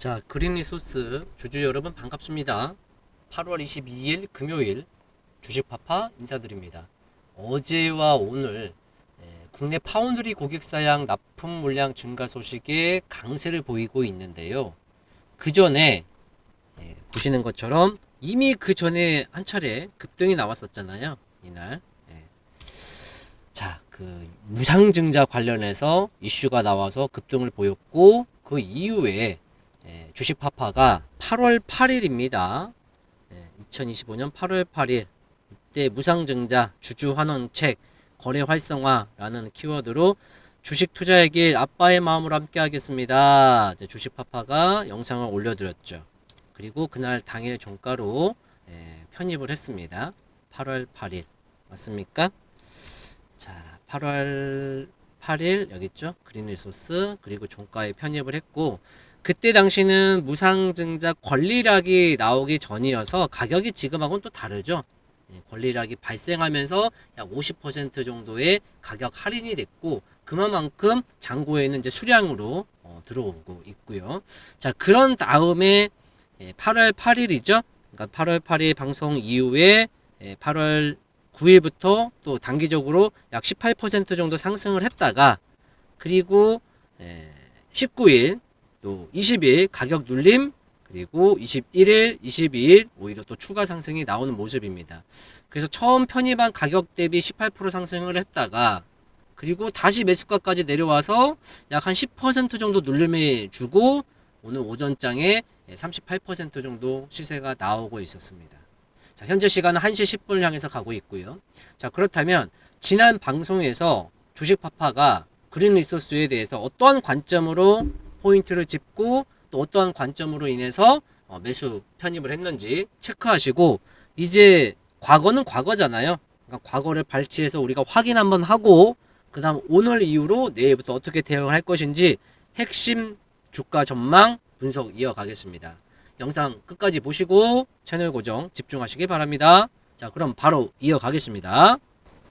자, 그린 리소스 주주 여러분 반갑습니다. 8월 22일 금요일 주식파파 인사드립니다. 어제와 오늘 예, 국내 파운드리 고객사양 납품 물량 증가 소식에 강세를 보이고 있는데요. 그 전에 예, 보시는 것처럼 이미 그 전에 한 차례 급등이 나왔었잖아요. 이날. 예. 자, 그 무상증자 관련해서 이슈가 나와서 급등을 보였고 그 이후에 예, 주식 파파가 8월 8일입니다. 2025년 8월 8일 이때 무상증자 주주 환원책 거래 활성화라는 키워드로 주식 투자의 길 아빠의 마음으로 함께 하겠습니다. 이제 주식 파파가 영상을 올려드렸죠. 그리고 그날 당일 종가로 예, 편입을 했습니다. 8월 8일 맞습니까? 자, 8월 8일 여기 있죠? 그린 리소스 그리고 종가에 편입을 했고 그때 당시는 무상증자 권리락이 나오기 전이어서 가격이 지금하고는 또 다르죠. 예, 권리락이 발생하면서 약 50% 정도의 가격 할인이 됐고 그만큼 잔고에는 이제 수량으로 어, 들어오고 있고요. 자 그런 다음에 예, 8월 8일이죠. 그러니까 8월 8일 방송 이후에 예, 8월 9일부터 또 단기적으로 약 18% 정도 상승을 했다가 그리고 예, 19일 또 20일 가격 눌림 그리고 21일, 22일 오히려 또 추가 상승이 나오는 모습입니다. 그래서 처음 편입한 가격 대비 18% 상승을 했다가 그리고 다시 매수가까지 내려와서 약 한 10% 정도 눌림을 주고 오늘 오전장에 38% 정도 시세가 나오고 있었습니다. 자, 현재 시간은 1시 10분을 향해서 가고 있고요. 자, 그렇다면 지난 방송에서 주식 파파가 그린 리소스에 대해서 어떠한 관점으로 포인트를 짚고 또 어떠한 관점으로 인해서 어, 매수 편입을 했는지 체크하시고 이제 과거는 과거잖아요. 그러니까 과거를 발치해서 우리가 확인 한번 하고 그다음 오늘 이후로 내일부터 어떻게 대응을 할 것인지 핵심 주가 전망 분석 이어가겠습니다. 영상 끝까지 보시고 채널 고정 집중하시기 바랍니다. 자, 그럼 바로 이어가겠습니다.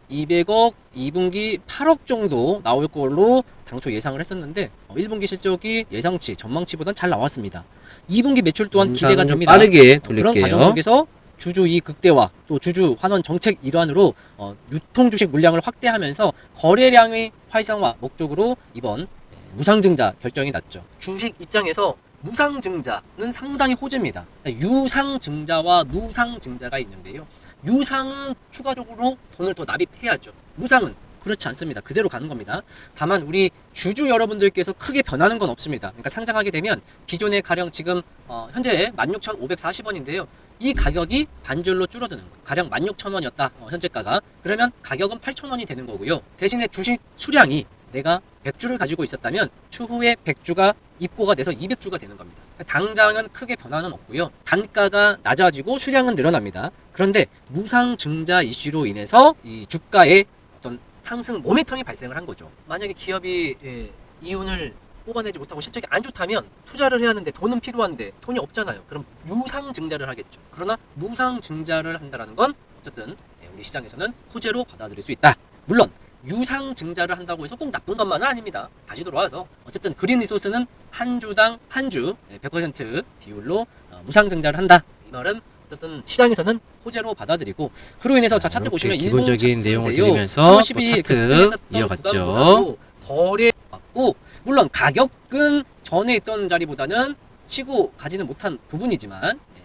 200억 2분기 8억 정도 나올 걸로 당초 예상을 했었는데 어, 1분기 실적이 예상치 전망치보단 잘 나왔습니다. 2분기 매출 또한 기대가 됩니다. 빠르게 어, 그런 돌릴게요. 과정 속에서 주주 이익 극대화 또 주주 환원 정책 일환으로 어, 유통 주식 물량을 확대하면서 거래량의 활성화 목적으로 이번 예, 무상증자 결정이 났죠. 주식 입장에서 무상증자는 상당히 호재입니다. 자, 유상증자와 무상증자가 있는데요. 유상은 추가적으로 돈을 더 납입해야죠. 무상은 그렇지 않습니다. 그대로 가는 겁니다. 다만 우리 주주 여러분들께서 크게 변하는 건 없습니다. 그러니까 상장하게 되면 기존의 가령 지금 어, 현재 16,540원인데요. 이 가격이 반절로 줄어드는 거예요. 가령 16,000원이었다. 어, 현재가가. 그러면 가격은 8,000원이 되는 거고요. 대신에 주식 수량이 내가 100주를 가지고 있었다면 추후에 100주가 입고가 돼서 200주가 되는 겁니다. 당장은 크게 변화는 없고요. 단가가 낮아지고 수량은 늘어납니다. 그런데 무상 증자 이슈로 인해서 이 주가의 어떤 상승 모멘텀이 발생을 한 거죠. 만약에 기업이 예, 이윤을 뽑아내지 못하고 실적이 안 좋다면 투자를 해야 하는데 돈은 필요한데 돈이 없잖아요. 그럼 유상 증자를 하겠죠. 그러나 무상 증자를 한다라는 건 어쨌든 예, 우리 시장에서는 호재로 받아들일 수 있다. 물론 유상 증자를 한다고 해서 꼭 나쁜 것만은 아닙니다. 다시 돌아와서 어쨌든 그린 리소스는 한 주당 한 주 100% 비율로 어, 무상 증자를 한다. 이 말은 어쨌든 시장에서는 호재로 받아들이고 그로 인해서 자 차트 보시면 기본적인 내용을 드리면서 차트인데요. 또 3월 12일 차트 이어갔죠. 거래 받고 물론 가격은 전에 있던 자리보다는 치고 가지는 못한 부분이지만 예,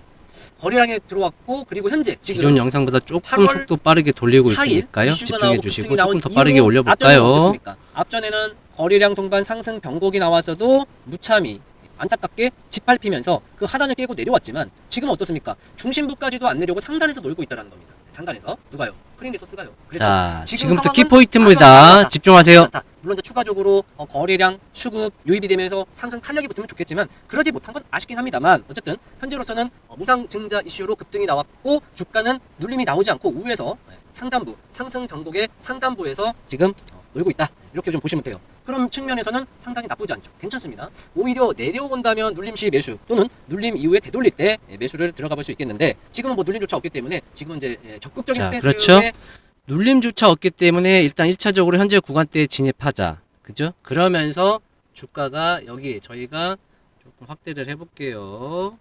거래량에 들어왔고 그리고 현재 지금 기존 영상보다 조금 8월 속도 빠르게 돌리고 4일 있으니까요. 집중해 주시고 조금 더 빠르게 올려볼까요? 앞전에는 거래량 동반 상승 변곡이 나왔어도 무참히 안타깝게 짓밟히면서 그 하단을 깨고 내려왔지만 지금은 어떻습니까? 중심부까지도 안 내려고 상단에서 놀고 있다는 겁니다. 상단에서 누가요? 크린 리소스가요. 그래서 자, 지금 지금부터 키포인트입니다. 집중하세요. 물론 이제 추가적으로 어, 거래량, 수급, 유입이 되면서 상승 탄력이 붙으면 좋겠지만 그러지 못한 건 아쉽긴 합니다만 어쨌든 현재로서는 어, 무상증자 이슈로 급등이 나왔고 주가는 눌림이 나오지 않고 우에서 네, 상단부, 상승 변곡의 상단부에서 지금 어, 놀고 있다. 이렇게 좀 보시면 돼요. 그런 측면에서는 상당히 나쁘지 않죠. 괜찮습니다. 오히려 내려온다면 눌림 시 매수 또는 눌림 이후에 되돌릴 때 예, 매수를 들어가 볼 수 있겠는데 지금은 뭐 눌림 조차 없기 때문에 지금은 이제 예, 적극적인 자, 스탠스에 그렇죠. 눌림조차 없기 때문에 일단 1차적으로 현재 구간대에 진입하자. 그죠? 그러면서 주가가 여기 저희가 조금 확대를 해볼게요.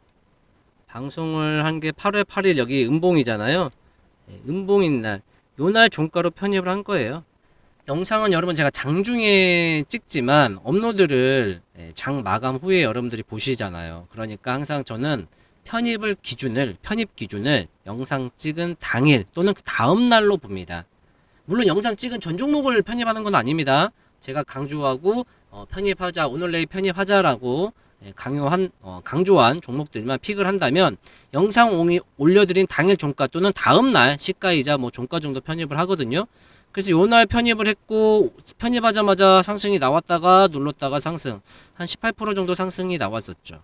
방송을 한 게 8월 8일 여기 음봉이잖아요. 예, 음봉인 날, 요 날 종가로 편입을 한 거예요. 영상은 여러분 제가 장중에 찍지만 업로드를 예, 장 마감 후에 여러분들이 보시잖아요. 그러니까 항상 저는 편입을 기준을 편입 기준을 영상 찍은 당일 또는 그 다음 날로 봅니다. 물론 영상 찍은 전 종목을 편입하는 건 아닙니다. 제가 강조하고 어, 편입하자 오늘 내일 편입하자라고 예, 강요한 어, 강조한 종목들만 픽을 한다면 영상 올려드린 당일 종가 또는 다음 날 시가이자 뭐 종가 정도 편입을 하거든요. 그래서 요날 편입을 했고 편입하자마자 상승이 나왔다가 눌렀다가 상승 한 18% 정도 상승이 나왔었죠.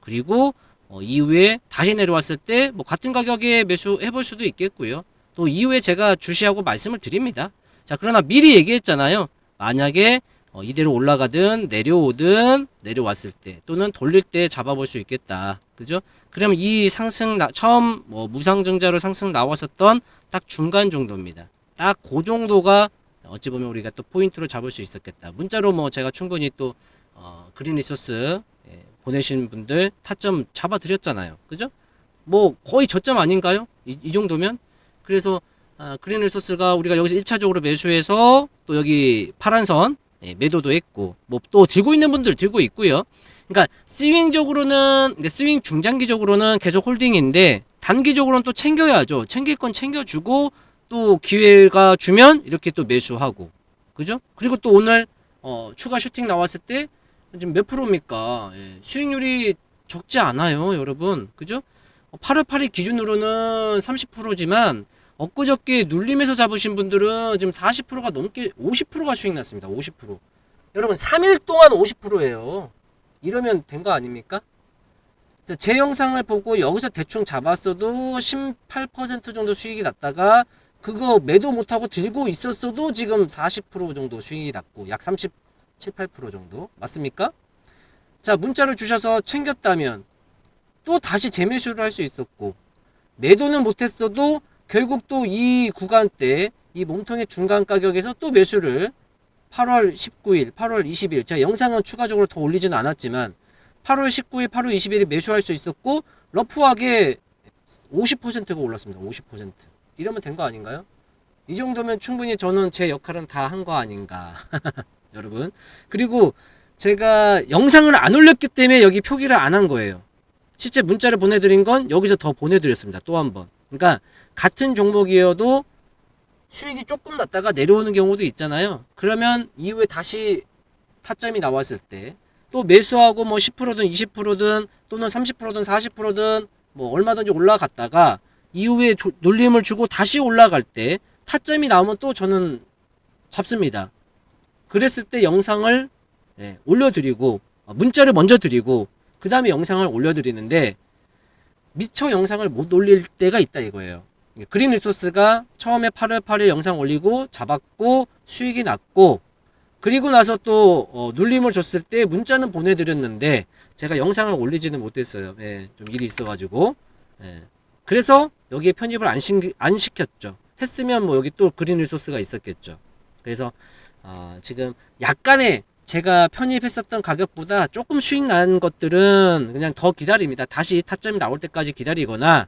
그리고 어, 이후에 다시 내려왔을 때 뭐 같은 가격에 매수해 볼 수도 있겠고요. 또 이후에 제가 주시하고 말씀을 드립니다. 자, 그러나 미리 얘기했잖아요. 만약에 어, 이대로 올라가든 내려오든 내려왔을 때 또는 돌릴 때 잡아볼 수 있겠다. 그죠? 그럼 이 상승 나, 처음 뭐 무상증자로 상승 나왔었던 딱 중간 정도입니다. 딱 그 정도가 어찌 보면 우리가 또 포인트로 잡을 수 있었겠다. 문자로 뭐 제가 충분히 또 어, 그린 리소스 예, 보내신 분들 타점 잡아드렸잖아요. 그죠? 뭐 거의 저점 아닌가요? 이, 이 정도면? 그래서 아, 그린 리소스가 우리가 여기서 1차적으로 매수해서 또 여기 파란 선 예, 매도도 했고 뭐 또 들고 있는 분들 들고 있고요. 그러니까 스윙적으로는 스윙 중장기적으로는 계속 홀딩인데 단기적으로는 또 챙겨야죠. 챙길 건 챙겨주고 또 기회가 주면 이렇게 또 매수하고 그죠? 그리고 또 오늘 어, 추가 슈팅 나왔을 때 지금 몇 프로입니까? 예, 수익률이 적지 않아요, 여러분. 그죠? 8월 8일 기준으로는 30%지만 엊그저께 눌림에서 잡으신 분들은 지금 40%가 넘게 50%가 수익 났습니다. 50%. 여러분 3일 동안 50%예요. 이러면 된 거 아닙니까? 자, 제 영상을 보고 여기서 대충 잡았어도 18% 정도 수익이 났다가 그거 매도 못하고 들고 있었어도 지금 40% 정도 수익이 났고 약 37, 8% 정도 맞습니까? 자 문자를 주셔서 챙겼다면 또 다시 재매수를 할 수 있었고 매도는 못했어도 결국 또 이 구간대 이 몸통의 중간 가격에서 또 매수를 8월 19일, 8월 20일 제가 영상은 추가적으로 더 올리지는 않았지만 8월 19일, 8월 20일에 매수할 수 있었고 러프하게 50%가 올랐습니다. 50%. 이러면 된 거 아닌가요? 이 정도면 충분히 저는 제 역할은 다 한 거 아닌가. 여러분. 그리고 제가 영상을 안 올렸기 때문에 여기 표기를 안 한 거예요. 실제 문자를 보내드린 건 여기서 더 보내드렸습니다. 또 한 번. 그러니까 같은 종목이어도 수익이 조금 났다가 내려오는 경우도 있잖아요. 그러면 이후에 다시 타점이 나왔을 때 또 매수하고 뭐 10%든 20%든 또는 30%든 40%든 뭐 얼마든지 올라갔다가 이후에 조- 놀림을 주고 다시 올라갈 때 타점이 나오면 또 저는 잡습니다. 그랬을 때 영상을 예, 올려드리고 어, 문자를 먼저 드리고 그 다음에 영상을 올려드리는데 미처 영상을 못 올릴 때가 있다 이거예요. 그린 리소스가 처음에 8월 8일 영상 올리고 잡았고 수익이 났고 그리고 나서 또 어, 눌림을 줬을 때 문자는 보내드렸는데 제가 영상을 올리지는 못했어요. 예, 좀 일이 있어가지고 예. 그래서 여기에 편입을 안, 시, 안 시켰죠. 했으면 뭐 여기 또 그린 리소스가 있었겠죠. 그래서 어, 지금 약간의 제가 편입했었던 가격보다 조금 수익 난 것들은 그냥 더 기다립니다. 다시 타점이 나올 때까지 기다리거나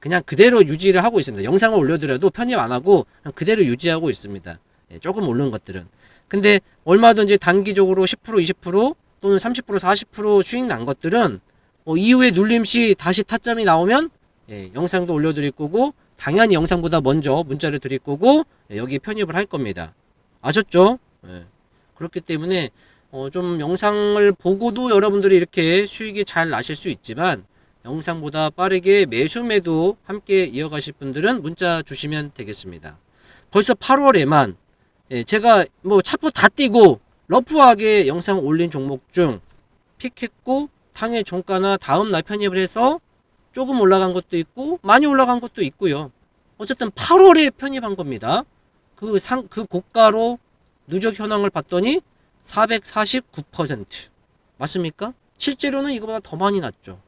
그냥 그대로 유지를 하고 있습니다. 영상을 올려드려도 편입 안 하고 그냥 그대로 유지하고 있습니다. 예, 조금 오른 것들은. 근데 얼마든지 단기적으로 10% 20% 또는 30% 40% 수익 난 것들은 어, 이후에 눌림 시 다시 타점이 나오면 예, 영상도 올려드릴 거고 당연히 영상보다 먼저 문자를 드릴 거고 예, 여기에 편입을 할 겁니다. 아셨죠? 예. 그렇기 때문에 어, 좀 영상을 보고도 여러분들이 이렇게 수익이 잘 나실 수 있지만 영상보다 빠르게 매수 매도 함께 이어가실 분들은 문자 주시면 되겠습니다. 벌써 8월에만 예, 제가 뭐 차포 다 띄고 러프하게 영상 올린 종목 중 픽했고 당일 종가나 다음 날 편입을 해서 조금 올라간 것도 있고 많이 올라간 것도 있고요. 어쨌든 8월에 편입한 겁니다. 그 상 그 고가로 누적 현황을 봤더니 449% 맞습니까? 실제로는 이거보다 더 많이 났죠.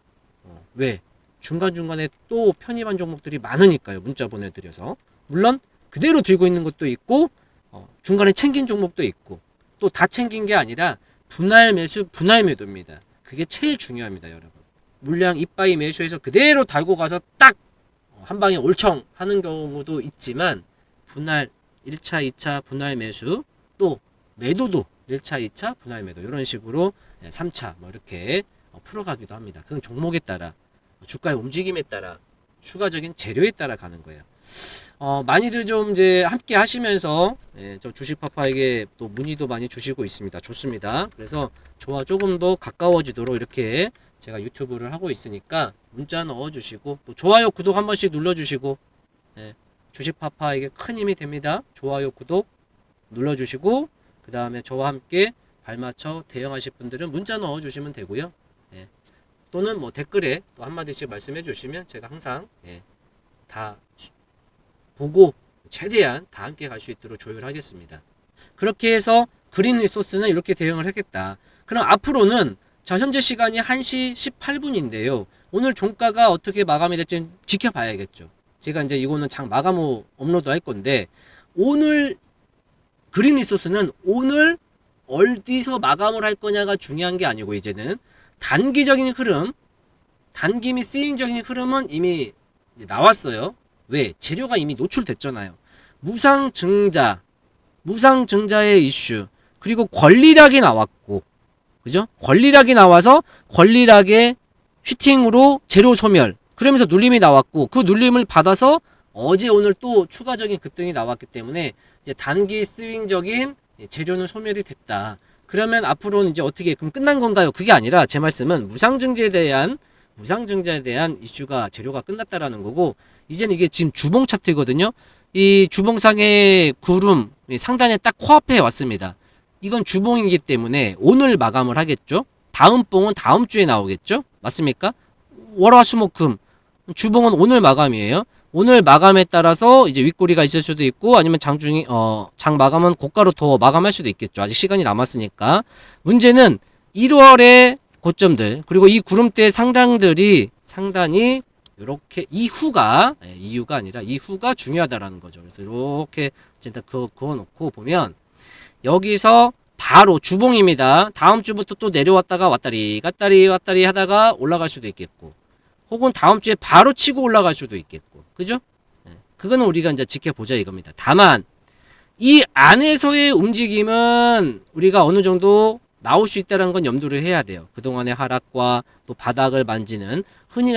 어, 왜? 중간중간에 또 편입한 종목들이 많으니까요. 문자 보내드려서. 물론 그대로 들고 있는 것도 있고 어, 중간에 챙긴 종목도 있고 또 다 챙긴 게 아니라 분할 매수 분할 매도입니다. 그게 제일 중요합니다, 여러분. 물량 이빠이 매수해서 그대로 달고 가서 딱 한 방에 올청 하는 경우도 있지만 분할 1차, 2차 분할 매수 또 매도도 1차, 2차 분할 매도 이런 식으로 3차 뭐 이렇게 어, 풀어가기도 합니다. 그건 종목에 따라 주가의 움직임에 따라 추가적인 재료에 따라 가는 거예요. 어, 많이들 좀 이제 함께 하시면서 예, 저 주식 파파에게 또 문의도 많이 주시고 있습니다. 좋습니다. 그래서 저와 조금 더 가까워지도록 이렇게 제가 유튜브를 하고 있으니까 문자 넣어주시고 또 좋아요 구독 한 번씩 눌러주시고 예, 주식 파파에게 큰 힘이 됩니다. 좋아요 구독 눌러주시고 그 다음에 저와 함께 발맞춰 대응하실 분들은 문자 넣어주시면 되고요. 예, 또는 뭐 댓글에 또 한마디씩 말씀해 주시면 제가 항상 예, 다 수- 보고 최대한 다 함께 갈 수 있도록 조율하겠습니다. 그렇게 해서 그린 리소스는 이렇게 대응을 하겠다. 그럼 앞으로는 자 현재 시간이 1시 18분인데요. 오늘 종가가 어떻게 마감이 될지 지켜봐야겠죠. 제가 이제 이거는 장 마감 후 업로드 할 건데 오늘 그린 리소스는 오늘 어디서 마감을 할 거냐가 중요한 게 아니고 이제는 단기적인 흐름, 단기 및 스윙적인 흐름은 이미 나왔어요. 왜? 재료가 이미 노출됐잖아요. 무상증자, 무상증자의 이슈, 그리고 권리락이 나왔고, 그죠? 권리락이 나와서 권리락의 휘팅으로 재료 소멸, 그러면서 눌림이 나왔고, 그 눌림을 받아서 어제 오늘 또 추가적인 급등이 나왔기 때문에 이제 단기 스윙적인 재료는 소멸이 됐다. 그러면 앞으로는 이제 어떻게 그럼 끝난 건가요? 그게 아니라 제 말씀은 무상증자에 대한 무상증자에 대한 이슈가 재료가 끝났다라는 거고 이제는 이게 지금 주봉 차트거든요. 이 주봉상의 구름 이 상단에 딱 코앞에 왔습니다. 이건 주봉이기 때문에 오늘 마감을 하겠죠. 다음 봉은 다음 주에 나오겠죠. 맞습니까? 월화수목금 주봉은 오늘 마감이에요. 오늘 마감에 따라서 이제 윗꼬리가 있을 수도 있고 아니면 장중이 어장 마감은 고가로 더 마감할 수도 있겠죠. 아직 시간이 남았으니까. 문제는 1월의 고점들 그리고 이 구름대 상당들이 상단이 이렇게 이후가 예, 이유가 아니라 이후가 중요하다라는 거죠. 그래서 이렇게 일단 그 그어 놓고 보면 여기서 바로 주봉입니다. 다음 주부터 또 내려왔다가 왔다리 갔다리 왔다리 하다가 올라갈 수도 있겠고 혹은 다음 주에 바로 치고 올라갈 수도 있겠고 그죠? 예, 그거는 우리가 이제 지켜보자 이겁니다. 다만 이 안에서의 움직임은 우리가 어느 정도 나올 수 있다는 건 염두를 해야 돼요. 그동안의 하락과 또 바닥을 만지는 흔히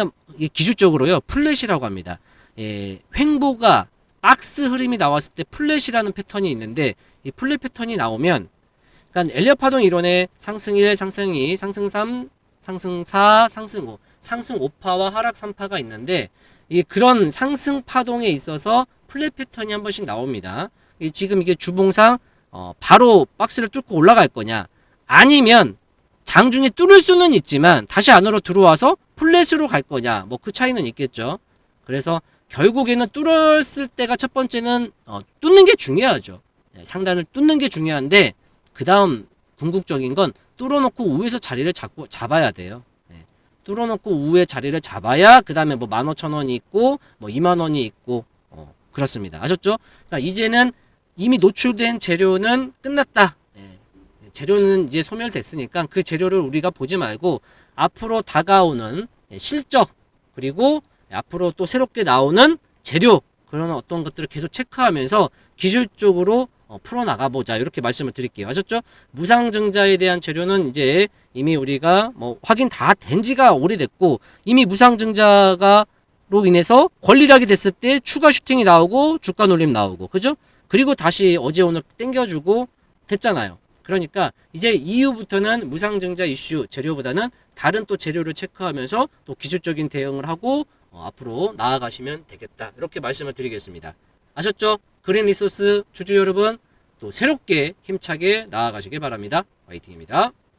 기술적으로요 플랫이라고 합니다. 예, 횡보가 박스 흐름이 나왔을 때 플랫이라는 패턴이 있는데 이 플랫 패턴이 나오면 그러니까 엘리어 파동 이론에 상승 1, 상승 2, 상승 3, 상승 4, 상승 5, 상승 5파와 하락 3파가 있는데 이 그런 상승 파동에 있어서 플랫 패턴이 한 번씩 나옵니다. 이 지금 이게 주봉상 어, 바로 박스를 뚫고 올라갈 거냐 아니면 장중에 뚫을 수는 있지만 다시 안으로 들어와서 플랫으로 갈 거냐 뭐 그 차이는 있겠죠. 그래서 결국에는 뚫었을 때가 첫 번째는 어, 뚫는 게 중요하죠. 네, 상단을 뚫는 게 중요한데 그 다음 궁극적인 건 뚫어놓고 우에서 자리를 잡고 잡아야 돼요. 네, 뚫어놓고 우에 자리를 잡아야 그 다음에 뭐 만 오천 원이 있고 뭐 이만 원이 있고 어, 그렇습니다. 아셨죠? 그러니까 이제는 이미 노출된 재료는 끝났다. 예, 재료는 이제 소멸됐으니까 그 재료를 우리가 보지 말고 앞으로 다가오는 예, 실적 그리고 앞으로 또 새롭게 나오는 재료 그런 어떤 것들을 계속 체크하면서 기술적으로 어, 풀어나가 보자 이렇게 말씀을 드릴게요 아셨죠 무상증자에 대한 재료는 이제 이미 우리가 뭐 확인 다 된 지가 오래됐고 이미 무상증자가 로 인해서 권리락이 됐을 때 추가 슈팅이 나오고 주가 놀림 나오고 그죠 그리고 다시 어제 오늘 땡겨주고 됐잖아요 그러니까 이제 이후부터는 무상증자 이슈 재료보다는 다른 또 재료를 체크하면서 또 기술적인 대응을 하고 어, 앞으로 나아가시면 되겠다. 이렇게 말씀을 드리겠습니다. 아셨죠? 그린 리소스 주주 여러분 또 새롭게 힘차게 나아가시길 바랍니다. 화이팅입니다.